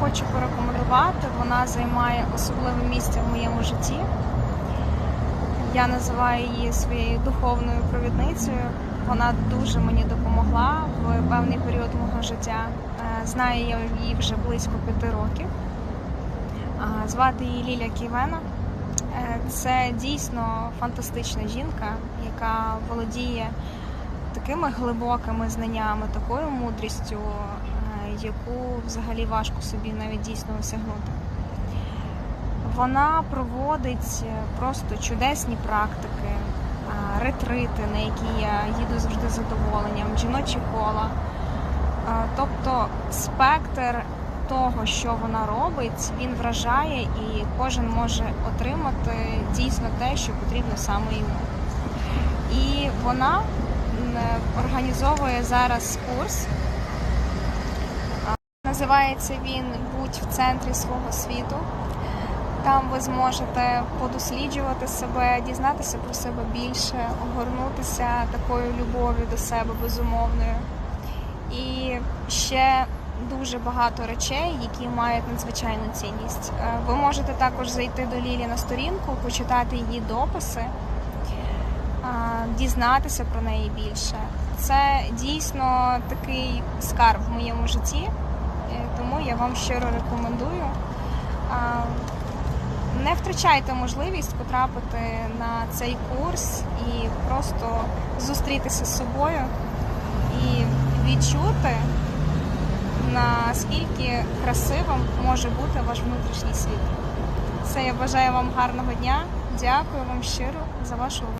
хочу порекомендувати. Вона займає особливе місце в моєму житті. Я називаю її своєю духовною провідницею. Вона дуже мені допомогла в певний період мого життя. Е, Знаю я її вже близько п'яти років. Звати її Ліля Ківена. Е, Це дійсно фантастична жінка, яка володіє такими глибокими знаннями, такою мудрістю, е, яку взагалі важко собі навіть дійсно осягнути. Вона проводить е, просто чудесні практики, е, ретрити, на які я їду завжди з задоволенням, жіночі кола. Е, Тобто спектр того, що вона робить, він вражає і кожен може отримати дійсно те, що потрібно саме йому. І вона організовує зараз курс. Називається він Будь в центрі свого світу. Там ви зможете подосліджувати себе, дізнатися про себе більше, огорнутися такою любов'ю до себе безумовною. І ще дуже багато речей, які мають надзвичайну цінність. Е, Ви можете також зайти до Лілі на сторінку, почитати її дописи, дізнатися про неї більше. Це дійсно такий скарб в моєму житті, тому я вам щиро рекомендую. Не втрачайте можливість потрапити на цей курс і просто зустрітися з собою і відчути, наскільки красивим може бути ваш внутрішній світ. Це я бажаю вам гарного дня. Дякую вам щиро за вашу увагу.